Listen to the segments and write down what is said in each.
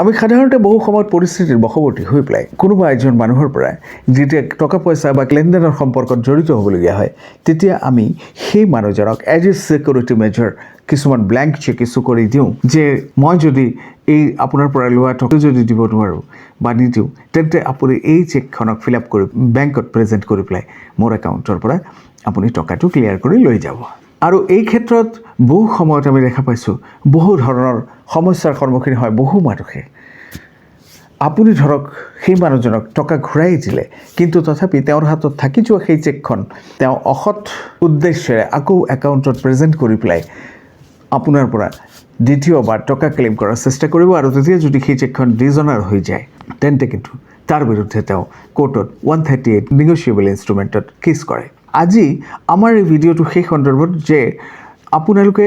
আমি সাধাৰণতে বহু সময়ত পৰিস্থিতিৰ বশৱৰ্তী হৈ পেলাই কোনোবা এজন মানুহৰ পৰা যেতিয়া টকা পইচা বা লেনদেনৰ সম্পৰ্কত জড়িত হ'বলগীয়া হয়, তেতিয়া আমি সেই মানুহজনক এজ এ ছিকিউৰিটি মেজাৰ কিছুমান ব্লেংক চেক ইছ্যু কৰি দিওঁ যে মই যদি এই আপোনাৰ পৰা লোৱা টকা যদি দিব নোৱাৰোঁ বা নিদিওঁ, তেন্তে আপুনি এই চেকখনক ফিল আপ কৰি বেংকত প্ৰেজেণ্ট কৰি পেলাই মোৰ একাউণ্টৰ পৰা আপুনি টকাটো ক্লিয়াৰ কৰি লৈ যাব। আৰু এই ক্ষেত্ৰত বহু সময়ত আমি দেখা পাইছোঁ, বহু ধৰণৰ সমস্যাৰ সন্মুখীন হয় বহু মানুহে। আপুনি ধৰক, সেই মানুহজনক টকা ঘূৰাই দিলে, কিন্তু তথাপি তেওঁৰ হাতত থাকি যোৱা সেই চেকখন, তেওঁ অসৎ উদ্দেশ্যেৰে আকৌ একাউণ্টত প্ৰেজেণ্ট কৰি পেলাই আপোনাৰ পৰা দ্বিতীয়বাৰ টকা ক্লেইম কৰাৰ চেষ্টা কৰিব আৰু তেতিয়া যদি সেই চেকখন ডিজনাৰ হৈ যায়, তেন্তে কিন্তু তাৰ বিৰুদ্ধে তেওঁ কোৰ্টত ওৱান থাৰ্টি এইট নিগচিয়েবল ইনষ্ট্ৰুমেণ্টত কেছ কৰে। আজি আমাৰ এই ভিডিঅ'টো সেই সন্দৰ্ভত যে আপোনালোকে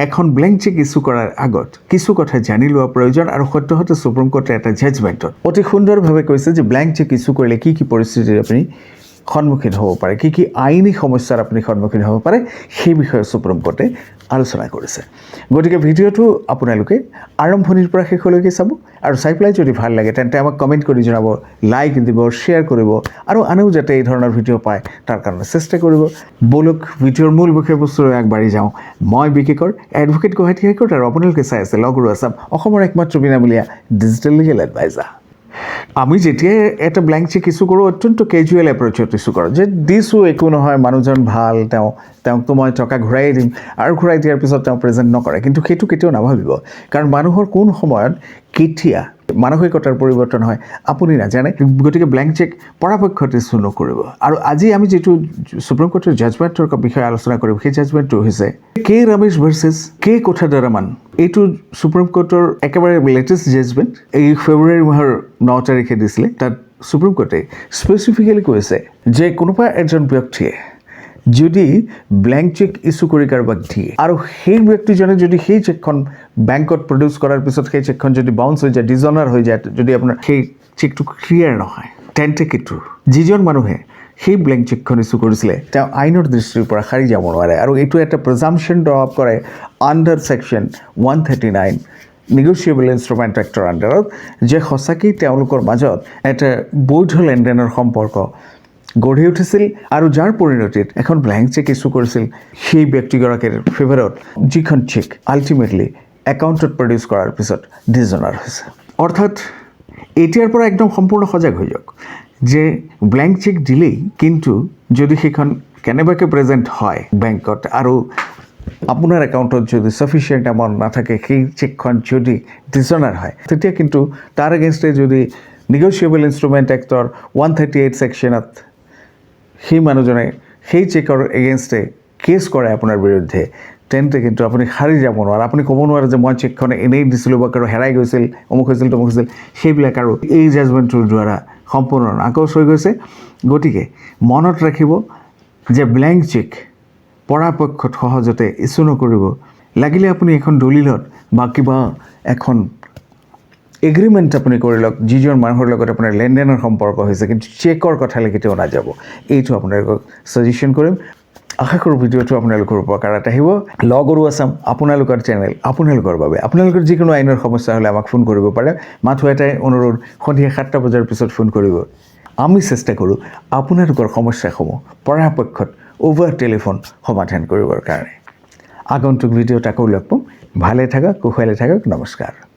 এখন ব্লেংক চেক ইস্যু কৰাৰ আগত কিছু কথা জানি লোৱা প্ৰয়োজন আৰু সদ্যহতে সুপ্ৰিম কোৰ্টৰ এটা জাজমেণ্টত অতি সুন্দৰভাৱে কৈছে যে ব্লেংক চেক ইছ্যু কৰিলে কি কি পৰিস্থিতিত আপুনি সন্মুখীন হ'ব পাৰে। কি কি আইনী সমস্যাৰ আপুনি সন্মুখীন হ'ব পাৰে, সেই বিষয়ে সুপ্ৰিম কোৰ্টে আলোচনা কৰিছে। গতিকে ভিডিঅ'টো আপোনালোকে আৰম্ভণিৰ পৰা শেষলৈকে চাব আৰু চাই পেলাই যদি ভালো লাগে, তেন্তে আমাক কমেণ্ট কৰি জনাব, লাইক দিব, শ্বেয়াৰ কৰিব আৰু আনেও যাতে এই ধৰণৰ ভিডিঅ' পায়, তাৰ কাৰণে চেষ্টা কৰিব। বলক, ভিডিঅ'ৰ মূল বিষয়বস্তুলৈ আগবাঢ়ি যাওঁ। মই বিশেষৰ এডভকেট গুৱাহাটী হাইকোৰ্ট আৰু আপোনালোকে চাই আছে লগৰু আছাম, অসমৰ একমাত্ৰ বিনামূলীয়া ডিজিটেল লিগেল এডভাইজাৰ আমি যেতিয়াই এটা ব্লেংক চেক ইছ্যু কৰোঁ অত্যন্ত কেজুৱেল এপ্ৰ'চত ইছ্যু কৰোঁ। যে দিছোঁ একো নহয়, মানুহজন ভালো, তেওঁ তেওঁকতো মই টকা ঘূৰাই দিম, আৰু ঘূৰাই দিয়াৰ পিছত তেওঁ প্ৰেজেণ্ট নকৰে। কিন্তু সেইটো কেতিয়াও নাভাবিব। কাৰণ মানুহৰ কোন সময়ত কেতিয়া মানসিকতাৰ পৰিৱৰ্তন হয়, আপুনি নাজানে। গতিকে ব্লেংক চেক পৰাপক্ষত ইছ্যু নকৰিব। আৰু আজি আমি যিটো সুপ্ৰিম কোৰ্টৰ জাজমেণ্টৰ বিষয়ে আলোচনা কৰিম, সেই জাজমেণ্টটো হৈছে কে ৰমেশ ভাৰ্চেছ কে কোঠাদাৰামান এইটো সুপ্ৰিম কোৰ্টৰ একেবাৰে লেটেষ্ট জাজমেণ্ট এই ফেব্ৰুৱাৰী মাহৰ ন তাৰিখে দিছিলে। তাত সুপ্ৰিম কোৰ্টে স্পেচিফিকেলি কৈছে যে কোনোবা এজন ব্যক্তিয়ে যদি ব্লেংক চেক ইছ্যু কৰি কাৰোবাক দিয়ে। আৰু সেই ব্যক্তিজনে যদি সেই চেকখন বেংকত প্ৰডিউচ কৰাৰ পিছত সেই চেকখন যদি বাউন্স হৈ যায় ডিজনাৰ হৈ যায়, যদি আপোনাৰ সেই চেকটো ক্লিয়াৰ নহয় তেন্তে কিন্তু যিজন মানুহে সেই ব্লেংক চেকখন ইছ্যু কৰিছিলে, তেওঁ আইনৰ দৃষ্টিৰ পৰা সাৰি যাব নোৱাৰে। আৰু এইটো এটা প্ৰিজাম্পশ্যন ড্ৰ আপ কৰে under section one thirty nine negotiable instrument এক্টৰ আণ্ডাৰত যে সঁচাকেই তেওঁলোকৰ মাজত এটা বৈধ লেনদেনৰ সম্পৰ্ক গঢ়ি উঠিছিল আৰু যাৰ পৰিণতিত এখন ব্লেংক চেক ইছ্যু কৰিছিল সেই ব্যক্তিগৰাকীৰ ফেভাৰত যিখন চেক আল্টিমেটলি একাউণ্টত প্ৰডিউচ কৰাৰ পিছত ডিজনাৰ হৈছে। অৰ্থাৎ, এতিয়াৰ পৰা একদম সম্পূৰ্ণ সজাগ হৈ যাওক যে ব্লেংক চেক দিলেই কিন্তু যদি সেইখন কেনেবাকৈ প্ৰেজেণ্ট হয় বেংকত আৰু আপোনাৰ একাউণ্টত যদি ছাফিচিয়েণ্ট এমাউণ্ট নাথাকে, সেই চেকখন যদি ডিজনাৰ হয়, তেতিয়া কিন্তু তাৰ এগেইনষ্টে যদি negotiable instrument act one thirty eight ছেকশ্যনত সেই মানুহজনে সেই চেকৰ এগেইনষ্টে কেছ কৰে আপোনাৰ বিৰুদ্ধে তেন্তে কিন্তু আপুনি সাৰি যাব নোৱাৰে আপুনি ক'ব নোৱাৰে যে মই চেকখন এনেই দিছিলোঁ বা কাৰো হেৰাই গৈছিল, অমুক হৈছিল, তমুক হৈছিল, সেইবিলাক আৰু এই জাজমেণ্টটোৰ দ্বাৰা সম্পূৰ্ণ নাকচ হৈ গৈছে, গতিকে মনত ৰাখিব যে ব্লেংক চেক পৰাপক্ষত সহজতে ইছ্যু নকৰিব। লাগিলে আপুনি এখন দলিলত বা কিবা এখন এগ্ৰিমেণ্ট আপুনি কৰি লওক, যিজন মানুহৰ লগত আপোনাৰ লেনদেনৰ সম্পৰ্ক হৈছে, কিন্তু চেকৰ কথালৈ কেতিয়াও নাযাব। এইটো আপোনালোকক ছাজেশ্যন কৰিম। আশা কৰোঁ ভিডিঅ'টো আপোনালোকৰ উপকাৰত আহিব। লগৰো আছাম আপোনালোকৰ চেনেল আপোনালোকৰ বাবে। আপোনালোকৰ যিকোনো আইনৰ সমস্যা হ'লে আমাক ফোন কৰিব পাৰে। মাথো এটাই অনুৰোধ, সন্ধিয়া সাতটা বজাৰ পিছত ফোন কৰিব। আমি চেষ্টা কৰোঁ আপোনালোকৰ সমস্যাসমূহ পৰাপক্ষত অ'ভাৰ টেলিফোন সমাধান কৰিবৰ কাৰণে। আগন্তুক ভিডিঅ'ত আকৌ লগ পাম। ভালে থাকক কুশলে থাকক। নমস্কাৰ।